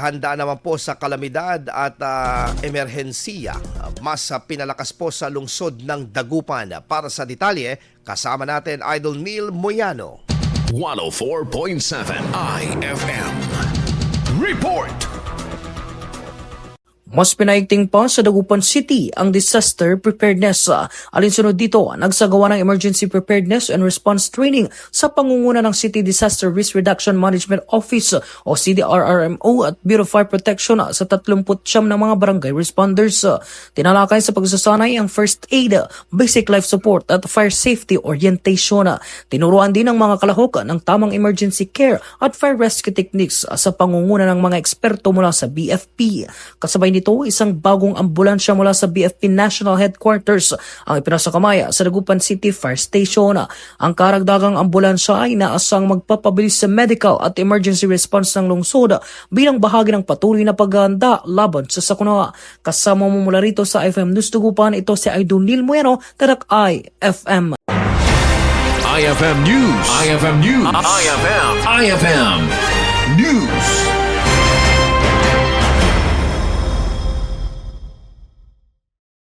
Handa naman po sa kalamidad at ah, emerhensiya. Mas pinalakas po sa lungsod ng Dagupan. Para sa detalye, kasama natin Idol Neil Moyano. 104.7 IFM. Report! Mas pinaigting pa sa Dagupan City ang disaster preparedness. Alinsunod dito, nagsagawa ng emergency preparedness and response training sa pangunguna ng City Disaster Risk Reduction Management Office o CDRRMO at Bureau of Fire Protection sa 39 ng mga barangay responders. Tinalakay sa pagsasanay ang first aid, basic life support at fire safety orientation. Tinuruan din ng mga kalahok ng tamang emergency care at fire rescue techniques sa pangunguna ng mga eksperto mula sa BFP. Kasabay nito, isang bagong ambulansya mula sa BFP National Headquarters ang ipinasakamaya sa Dagupan City Fire Station. Ang karagdagang ambulansya ay inaasang magpapabilis sa medical at emergency response ng lungsod bilang bahagi ng patuloy na paghahanda laban sa sakuna. Kasama mo mula rito sa FM News Dagupan, ito si Idol Neil Muero, Tadak IFM. IFM News. IFM News. IFM. IFM News.